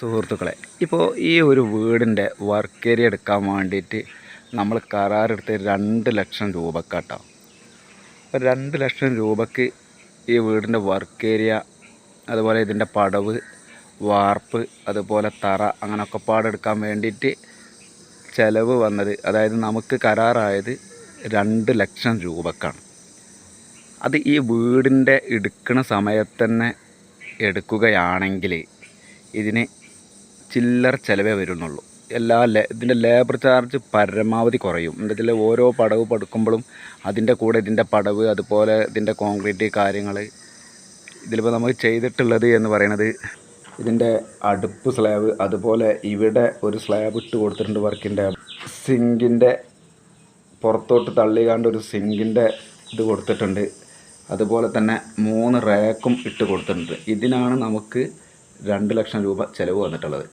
സുഹൃത്തുക്കളെ ഇപ്പോൾ ഈ ഒരു വീടിന്റെ വർക്ക് ഏരിയ എടുക്കാൻ വേണ്ടിയിട്ട് നമ്മൾ കരാറെടുത്ത് രണ്ട് ലക്ഷം രൂപക്കാട്ടോ. അപ്പോൾ രണ്ട് ലക്ഷം രൂപക്ക് ഈ വീടിന്റെ വർക്ക് ഏരിയ അതുപോലെ ഇതിന്റെ പടവ് വാർപ്പ് അതുപോലെ തറ അങ്ങനെയൊക്കെ പാടെടുക്കാൻ വേണ്ടിയിട്ട് ചിലവ് വന്നത് അതായത് നമുക്ക് കരാറായത് രണ്ട് ലക്ഷം രൂപക്കാണ്. അത് ഈ വീടിന്റെ എടുക്കുന്ന സമയത്ത് തന്നെ എടുക്കുകയാണെങ്കിൽ ഇതിന് ചില്ലറ ചിലവേ വരുന്നുള്ളൂ. എല്ലാ ഇതിന്റെ ലേബർ ചാർജ് പരമാവധി കുറയും. എന്താ വെച്ചാൽ ഓരോ പടവ് പടുക്കുമ്പോഴും അതിന്റെ കൂടെ ഇതിന്റെ പടവ് അതുപോലെ ഇതിന്റെ കോൺക്രീറ്റ് കാര്യങ്ങൾ ഇതിലിപ്പോൾ നമുക്ക് ചെയ്തിട്ടുള്ളത് എന്ന് പറയുന്നത് ഇതിന്റെ അടുപ്പ് സ്ലാബ് അതുപോലെ ഇവിടെ ഒരു സ്ലാബ് ഇട്ട് കൊടുത്തിട്ടുണ്ട് വർക്കിന്റെ സിങ്കിന്റെ പുറത്തോട്ട് തള്ളിക്കാണ്ട് ഒരു സിങ്കിന്റെ ഇത് കൊടുത്തിട്ടുണ്ട്. അതുപോലെ തന്നെ മൂന്ന് റാക്കും ഇട്ട് കൊടുത്തിട്ടുണ്ട്. ഇതിനാണ് നമുക്ക് രണ്ട് ലക്ഷം രൂപ ചിലവ് വന്നിട്ടുള്ളത്.